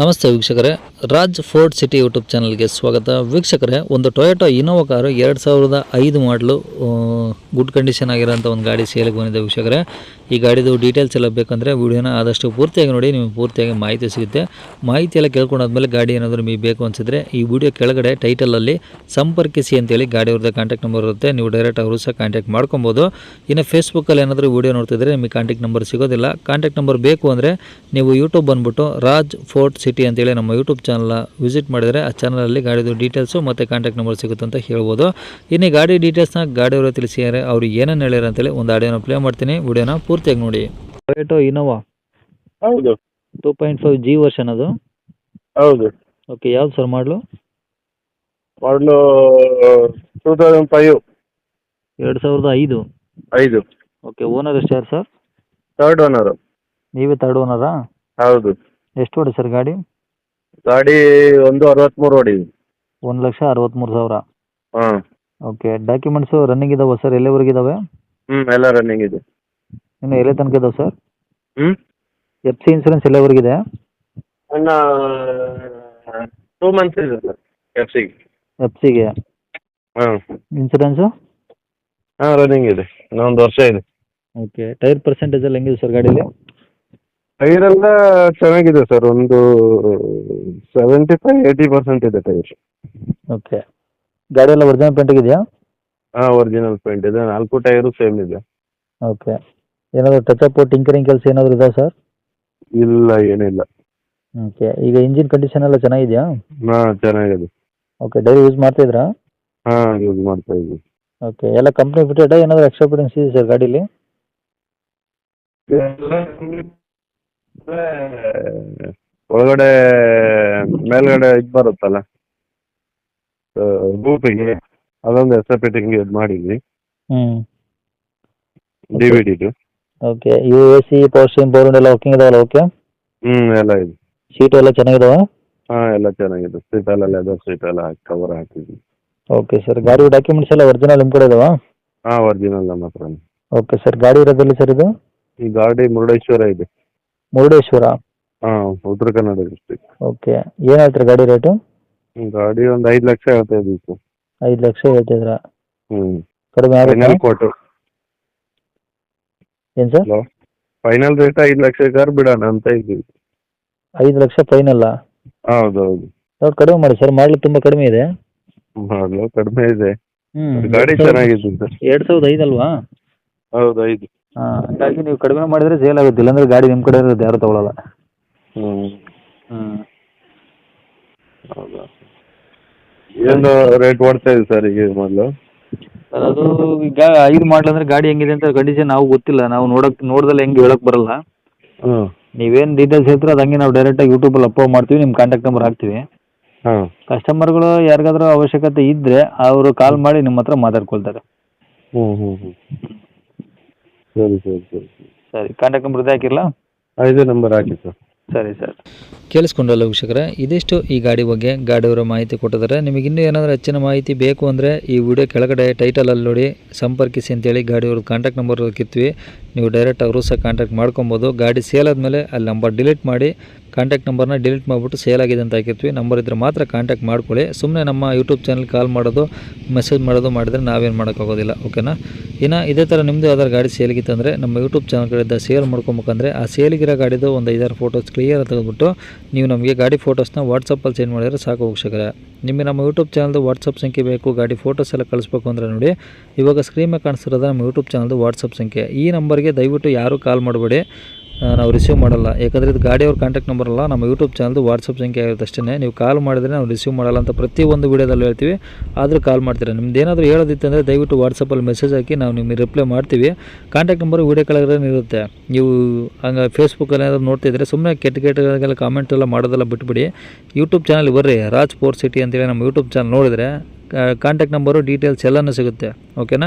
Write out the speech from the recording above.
ನಮಸ್ತೆ ವೀಕ್ಷಕರೇ, Raj fort city YouTube ಚಾನಲ್ಗೆ ಸ್ವಾಗತ. ವೀಕ್ಷಕರೇ, ಒಂದು ಟೊಯೋಟೊ ಇನೋವಾ ಕಾರು ಎರಡು ಸಾವಿರದ ಐದು ಮಾಡಲು ಗುಡ್ ಕಂಡೀಷನ್ ಆಗಿರೋಂಥ ಒಂದು ಗಾಡಿ ಸೇಲಿಗೆ ಬಂದಿದೆ ವೀಕ್ಷಕರೇ. ಈ ಗಾಡಿದು ಡೀಟೇಲ್ಸ್ ಎಲ್ಲ ಬೇಕಂದರೆ ವಿಡಿಯೋನ ಆದಷ್ಟು ಪೂರ್ತಿಯಾಗಿ ನೋಡಿ, ನಿಮಗೆ ಪೂರ್ತಿಯಾಗಿ ಮಾಹಿತಿ ಸಿಗುತ್ತೆ. ಮಾಹಿತಿ ಎಲ್ಲ ಕೇಳ್ಕೊಂಡಾದ್ಮೇಲೆ ಗಾಡಿ ಏನಾದರೂ ನಿಮಗೆ ಬೇಕು ಅನಿಸಿದ್ರೆ ಈ ವಿಡಿಯೋ ಕೆಳಗಡೆ ಟೈಟಲಲ್ಲಿ ಸಂಪರ್ಕಿಸಿ ಅಂತೇಳಿ ಗಾಡಿ ಅವ್ರದ್ದು ಕಾಂಟ್ಯಾಕ್ಟ್ ನಂಬರ್ ಇರುತ್ತೆ. ನೀವು ಡೈರೆಕ್ಟ್ ಅವರು ಸಹ ಕಾಂಟ್ಯಾಕ್ಟ್ ಮಾಡ್ಕೊಬೋದು. ಇನ್ನು ಫೇಸ್ಬುಕ್ಕಲ್ಲಿ ಏನಾದರೂ ವೀಡಿಯೋ ನೋಡ್ತಿದ್ರೆ ನಿಮಗೆ ಕಾಂಟ್ಯಾಕ್ಟ್ ನಂಬರ್ ಸಿಗೋದಿಲ್ಲ. ಕಾಂಟ್ಯಾಕ್ಟ್ ನಂಬರ್ ಬೇಕು ಅಂದರೆ ನೀವು ಯೂಟ್ಯೂಬ್ ಬಂದುಬಿಟ್ಟು ರಾಜ್ ಫೋರ್ಟ್ ಸಿಟಿ ಅಂತೇಳಿ ನಮ್ಮ ಯೂಟ್ಯೂಬ್ ಚಾನಲ್ನ ವಿಸಿಟ್ ಮಾಡಿದರೆ ಆ ಚಾನಲಲ್ಲಿ ಗಾಡಿದು ಡೀಟೇಲ್ಸು ಮತ್ತು ಕಾಂಟ್ಯಾಕ್ಟ್ ನಂಬರ್ ಸಿಗುತ್ತೆ ಅಂತ ಹೇಳ್ಬೋದು. ಇನ್ನು ಗಾಡಿ ಡೀಟೇಲ್ಸ್ನ ಗಾಡಿಯವರು ತಿಳಿಸಿದ್ದಾರೆ ಅವರು ಏನೇನು ಹೇಳ್ಯಾರ ಅಂತೇಳಿ ಒಂದು ಆಡಿಯೋನ ಪ್ಲೇ ಮಾಡ್ತೀನಿ. ವಿಡಿಯೋನ ಪೂರ್ತಿಯಾಗಿ ನೋಡಿ. ಟೊಯೇಟೊ ಇನೋವಾ ಹೌದು. Two point five G version ಅದು? ಹೌದು. ಓಕೆ ಯಾವ್ದು ಸರ್ ಮಾಡಲು? ಮಾಡಲು ಟೂ ತೌಸಂಡ್ ಫೈವ್ ಎರಡು ಸಾವಿರದ ಐದು? ಐದು. ಓಕೆ ಓನರ್ ಎಷ್ಟು ಯಾರು ಸರ್? ಥರ್ಡ್ ಓನರು ನೀವೇ ತರ್ಡ್ ಓನರಾ ಹೌದು. ಎಷ್ಟು ಹೊಡಿ ಸರ್ ಗಾಡಿ? ಗಾಡಿ ಒಂದು ಅರವತ್ತ್ಮೂರು ಹೊಡಿ ಒಂದು ಲಕ್ಷ ಅರವತ್ತ್ಮೂರು ಸಾವಿರ. ಹಾಂ. ಓಕೆ ಡಾಕ್ಯುಮೆಂಟ್ಸು ರನ್ನಿಂಗ್ ಇದಾವೆ ಸರ್ ಎಲ್ಲಿವರೆಗೆ ಇದಾವೆ? ಹ್ಞೂ ಎಲ್ಲ ರನ್ನಿಂಗ್ ಇದೆ. ಇನ್ನು ಎಲ್ಲಿ ತನಕ ಇದಾವೆ ಸರ್? ಹ್ಞೂ ಎಫ್ ಸಿ ಇನ್ಸೂರೆನ್ಸ್ ಎಲ್ಲಿವರೆಗಿದೆ ಇನ್ನು ಟೂ ಮಂತ್ಸ್ ಇದೆ ಸರ್ ಎಫ್ ಸಿ ಎಫ್ ಸಿಗೆ ಹಾಂ. ಇನ್ಸೂರೆನ್ಸು ಹಾಂ ರನ್ನಿಂಗ್ ಇದೆ. ಇನ್ನೊಂದು ವರ್ಷ ಇದೆ. ಓಕೆ ಟೈರ್ ಪರ್ಸೆಂಟೇಜ್ ಎಲ್ಲ ಹೆಂಗಿದೆ ಸರ್ ಗಾಡೀಲಿ? ಟೈರೆಲ್ಲ ಚೆನ್ನಾಗಿದೆ ಸರ್ ಒಂದು ಸೆವೆಂಟಿ ಫೈವ್ ಏಯ್ಟಿ ಪರ್ಸೆಂಟ್ ಇದೆ ಟೈರ್ ಓಕೆ ಗಾಡಿ ಎಲ್ಲ ಒರಿಜಿನಲ್ ಪೇಂಟ್ ಇದೆಯಾ ಹಾಂ ಒರಿಜಿನಲ್ ಪೇಂಟ್ ಇದೆ. ನಾಲ್ಕು ಟೈರು ಸೇಮ್ ಇದೆ. ಓಕೆ ಏನಾದರೂ ಅಪ್ ಟಿಂಕರಿಂಗ್ ಕೆಲಸ ಏನಾದರೂ ಇದಾವೆ ಸರ್ ಇಲ್ಲ ಏನಿಲ್ಲ. ಓಕೆ ಈಗ ಇಂಜಿನ್ ಕಂಡೀಷನ್ ಎಲ್ಲ ಚೆನ್ನಾಗಿದೆಯಾ? ಹಾಂ ಚೆನ್ನಾಗಿದೆ. ಓಕೆ ಡೈಲಿ ಯೂಸ್ ಮಾಡ್ತಿದ್ರಾ ಹಾಂ ಯೂಸ್ ಮಾಡ್ತಾ ಇದ್ದೀವಿ ಓಕೆ ಎಲ್ಲ ಕಂಪ್ನಿ ಫಿಟೆಡ್ ಏನಾದರೂ ಎಕ್ಸ್ಟ್ರಾ ಫಿಟ್ಟಿಂಗ್ಸ್ ಇದೆ ಸರ್ ಗಾಡೀಲಿ? ಒಳಗಡೆ ಮೇಲ್ಗಡೆ ಇದು ಬರುತ್ತಲ್ಲ? ರೂಪಿಗೆ ಅದೊಂದು ಎಸ್ ಫಿಟ್ಟಿಂಗ್ ಇದು ಮಾಡಿದ್ವಿ. D V ಡಿದು okay U A C power power ಎಲ್ಲ ವರ್ಕಿಂಗ್ ಇದಾವಲ್ಲ ಓಕೆ ಹ್ಞೂ ಎಲ್ಲ ಇದೆ. ಸೀಟ್ ಎಲ್ಲ ಚೆನ್ನಾಗಿದಾವ? ಹಾಂ ಎಲ್ಲ ಚೆನ್ನಾಗಿದೆ. ಸೀಟೆಲ್ಲ ಲೆದರ್ ಸೀಟ್ ಎಲ್ಲ ಹಾಕಿ ಕವರ್ ಹಾಕಿದ್ವಿ. ಓಕೆ ಸರ್ ಗಾಡಿ ಡಾಕ್ಯುಮೆಂಟ್ಸ್ ಎಲ್ಲ ಒರಿಜಿನಲ್ ನಿಮ್ಮ ಕಡೆ ಇದಾವ? ಹಾಂ ಒರಿಜಿನಲ್ ನಮ್ಮ ಹತ್ರ ಓಕೆ ಸರ್ ಗಾಡಿ ಇರೋದಲ್ಲಿ ಸರ್ ಇದು? ಈ ಗಾಡಿ ಮುರುಡೇಶ್ವರ ಇದೆ. ಮುರುಡೇಶ್ವರ? ಹಾಂ ಉತ್ತರ ಕನ್ನಡ ಡಿಸ್ಟ್ರಿಕ್ಟ್ ಓಕೆ ಏನ್ ಹೇಳ್ತೀರಾ ಗಾಡಿ ರೇಟು ಗಾಡಿ ಒಂದು ಐದು ಲಕ್ಷ ಹೇಳ್ತಾ ಇದ್ದೀವಿ ಸರ್. ಐದು ಲಕ್ಷ ಹೇಳ್ತಿದ್ರ? ಹ್ಞೂ ಕಡಿಮೆ ಫೈನಲ್ ಆಗುತ್ತೆ ಕೊಟ್ಟು ಏನು ಸರ್? ಹಲೋ ಫೈನಲ್ ರೇಟ್ ಐದು ಕಾರ್ ಬಿಡೋಣ ಅಂತ ಇದ್ದೀವಿ. ಐದು ಲಕ್ಷ ಫೈನಲ್ಲ ಹೌದೌದು. ಹೌದು ಸ್ವಲ್ಪ ಕಡಿಮೆ ಮಾಡಿ ಸರ್ ಮಾಡ್ಲಿಕ್ಕೆ ತುಂಬಾ ಕಡಿಮೆ ಇದೆ. ಮಾಡಲು ಕಡಿಮೆ ಇದೆ. ಹ್ಞೂ ಗಾಡಿ ಚೆನ್ನಾಗಿದೆ ಸರ್. ಎರಡು ಸಾವಿರದ ಐದಲ್ವಾ? ಹೌದು ಐದು. ಹಾಂ ಹಂಗಾಗಿ ನೀವು ಕಡಿಮೆ ಮಾಡಿದ್ರೆ ಸೇಲ್ ಆಗುತ್ತೆ ಇಲ್ಲಾಂದ್ರೆ ಗಾಡಿ ನಿಮ್ಮ ಕಡೆ ಇರುತ್ತೆ ಯಾರು ತೊಗೊಳಲ್ಲ. ಹ್ಞೂ ಹ್ಞೂ ಹೌದಾ? ಏನು ರೇಟ್ ಓಡ್ತಾ ಇದೆ ಸರ್ ಈಗ ಮೊದಲು? ಸರ್ ಅದು ಈಗ ಐದು ಮಾಡಲ್ ಅಂದ್ರೆ ಗಾಡಿ ಹೆಂಗಿದೆ ಅಂತ ಕಂಡೀಷನ್ ನಾವು ಗೊತ್ತಿಲ್ಲ. ನಾವು ನೋಡಕ್ ನೋಡ್ದಲ್ಲ ಹೆಂಗೆ ಹೇಳಕ್ ಬರಲ್ಲ. ನೀವೇನ್ ನೀವೇನು ಡೀಟೇಲ್ಸ್ ಹೇಳ್ತೀರೋ ನಾವು ಹಂಗೆ ನಾವು ಯೂಟ್ಯೂಬ್ ಅಲ್ಲಿ ಅಪ್ಲೋಡ್ ಮಾಡ್ತೀವಿ ನಿಮ್ಮ ಕಾಂಟ್ಯಾಕ್ಟ್ ನಂಬರ್ ಹಾಕ್ತೀವಿ. ಹಾಂ. ಕಸ್ಟಮರ್ಗಳು ಯಾರಿಗಾದ್ರೂ ಅವಶ್ಯಕತೆ ಇದ್ರೆ ಅವರು ಕಾಲ್ ಮಾಡಿ ನಿಮ್ಮ ಹತ್ರ ಮಾತಾಡ್ಕೊಳ್ತಾರೆ. ಹ್ಞೂ ಹ್ಞೂ ಹ್ಞೂ ಸರಿ ಸರಿ ಸರಿ ಸರಿ. ಕಾಂಟ್ಯಾಕ್ಟ್ ನಂಬರ್ ಇದೆ ಹಾಕಿರಲ್ಲ ಐದು ನಂಬರ್ ಹಾಕಿ ಸರ್. ಸರಿ ಸರ್. ಕೇಳಿಸ್ಕೊಂಡಲ್ಲ ವೀಕ್ಷಕರೇ ಇದಿಷ್ಟು ಈ ಗಾಡಿ ಬಗ್ಗೆ ಗಾಡಿಯವರ ಮಾಹಿತಿ ಕೊಟ್ಟಿದ್ದಾರೆ. ನಿಮಗೆ ಇನ್ನೂ ಏನಾದರೂ ಹೆಚ್ಚಿನ ಮಾಹಿತಿ ಬೇಕು ಅಂದರೆ ಈ ವಿಡಿಯೋ ಕೆಳಗಡೆ ಟೈಟಲಲ್ಲಿ ನೋಡಿ ಸಂಪರ್ಕಿಸಿ ಅಂತೇಳಿ ಗಾಡಿಯವ್ರದ್ದು ಕಾಂಟ್ಯಾಕ್ಟ್ ನಂಬರ್ ಕಿತ್ವಿ ನೀವು ಡೈರೆಕ್ಟ್ ಅವರು ಸಹ ಕಾಂಟ್ಯಾಕ್ಟ್ ಮಾಡ್ಕೊಬೋದು. ಗಾಡಿ ಸೇಲ್ ಆದಮೇಲೆ ಅಲ್ಲಿ ನಂಬರ್ ಡಿಲೀಟ್ ಮಾಡಿ ಕಾಂಟ್ಯಾಕ್ಟ್ ನಂಬರ್ನ ಡಿಲೀಟ್ ಮಾಡಿಬಿಟ್ಟು ಸೇಲ್ ಆಗಿದೆ ಅಂತ ಹಾಕಿರ್ತೀವಿ. ನಂಬರ್ ಇದ್ದರೆ ಮಾತ್ರ ಕಾಂಟ್ಯಾಕ್ಟ್ ಮಾಡ್ಕೊಳ್ಳಿ. ಸುಮ್ಮನೆ ನಮ್ಮ ಯೂಟ್ಯೂಬ್ ಚಾನಲ್ ಕಾಲ್ ಮಾಡೋದು ಮೆಸೇಜ್ ಮಾಡೋದು ಮಾಡಿದರೆ ನಾವೇನು ಮಾಡೋಕ್ಕಾಗೋದಿಲ್ಲ. ಓಕೆನಾ ಇನ್ನು ಇದೇ ಥರ ನಿಮ್ಮದು ಯಾವ್ದಾದ್ರು ಗಾಡಿ ಸೇಲ್ಗಿತ್ತಂದರೆ ನಮ್ಮ ಯೂಟ್ಯೂಬ್ ಚಾನಲ್ ಕಡೆಯಿಂದ ಸೇಲ್ ಮಾಡ್ಕೊಬೇಕಂದ್ರೆ ಆ ಸೇಲ್ಗಿರೋ ಗಾಡಿದು ಒಂದು ಐದಾರು ಫೋಟೋಸ್ ಕ್ಲಿಯರ್ ತೆಗೆದುಬಿಟ್ಟು ನೀವು ನಮಗೆ ಗಾಡಿ ಫೋಟೋಸ್ನ ವಾಟ್ಸಪ್ಪಲ್ಲಿ ಸೆಂಡ್ ಮಾಡಿದರೆ ಸಾಕು ವೀಕ್ಷಕರೇ. ನಿಮಗೆ ನಮ್ಮ ಯೂಟ್ಯೂಬ್ ಚಾನಲ್ದು ವಾಟ್ಸಪ್ ಸಂಖ್ಯೆ ಬೇಕು, ಗಾಡಿ ಫೋಟೋಸ್ ಎಲ್ಲ ಕಳಿಸ್ಬೇಕು ಅಂದರೆ ನೋಡಿ, ಇವಾಗ ಸ್ಕ್ರೀನ್ ಮೇಲೆ ಕಾಣಿಸ್ತಿರೋದು ನಮ್ಮ ಯೂಟ್ಯೂಬ್ ಚಾನಲ್ದು ವಾಟ್ಸಪ್ ಸಂಖ್ಯೆ. ಈ ನಂಬರ್ಗೆ ದಯವಿಟ್ಟು ಯಾರೂ ಕಾಲ್ ಮಾಡಬೇಡಿ. ನಾವು ರಿಸೀವ್ ಮಾಡಲ್ಲ. ಯಾಕಂದರೆ ಇದು ಗಾಡಿಯವ್ರ ಕಾಂಟ್ಯಾಕ್ಟ್ ನಂಬರ್ ಅಲ್ಲ, ನಮ್ಮ ಯೂಟ್ಯೂಬ್ ಚಾನಲ್ದು ವಾಟ್ಸಪ್ ಸಂಖ್ಯೆ ಆಗಿರುತ್ತೆ ಅಷ್ಟೇ ನೀವು ಕಾಲ್ ಮಾಡಿದ್ರೆ ನಾವು ರಿಸೀವ್ ಮಾಡಲ್ಲ ಅಂತ ಪ್ರತಿಯೊಂದು ವೀಡಿಯೋದಲ್ಲಿ ಹೇಳ್ತೀವಿ. ಆದರೂ ಕಾಲ್ ಮಾಡ್ತೀರಾ? ನಿಮ್ದು ಏನಾದರೂ ಹೇಳೋದಿತ್ತಂದರೆ ದಯವಿಟ್ಟು ವಾಟ್ಸಪ್ಪಲ್ಲಿ ಮೆಸೇಜ್ ಹಾಕಿ ನಾವು ನಿಮಗೆ ರಿಪ್ಲೈ ಮಾಡ್ತೀವಿ. ಕಾಂಟ್ಯಾಕ್ಟ್ ನಂಬರ್ ವೀಡಿಯೋ ಕೆಳಗಡೆ ಇರುತ್ತೆ. ನೀವು ಹಂಗೆ ಫೇಸ್ಬುಕ್ಕಲ್ಲಿ ಏನಾದರೂ ನೋಡ್ತಿದ್ರೆ ಸುಮ್ಮನೆ ಕೆಟ್ಟ ಕೆಟ್ಟಗೆಲ್ಲ ಕಾಮೆಂಟ್ ಎಲ್ಲ ಮಾಡೋದೆಲ್ಲ ಬಿಟ್ಬಿಡಿ. ಯೂಟ್ಯೂಬ್ ಚಾನಲ್ ಬರ್ರಿ. ರಾಜ್ ಫೋರ್ ಸಿಟಿ ಅಂತೇಳಿ ನಮ್ಮ ಯೂಟ್ಯೂಬ್ ಚಾನಲ್ ನೋಡಿದರೆ ಕಾಂಟ್ಯಾಕ್ಟ್ ನಂಬರು ಡೀಟೇಲ್ಸ್ ಎಲ್ಲನೂ ಸಿಗುತ್ತೆ. ಓಕೆನಾ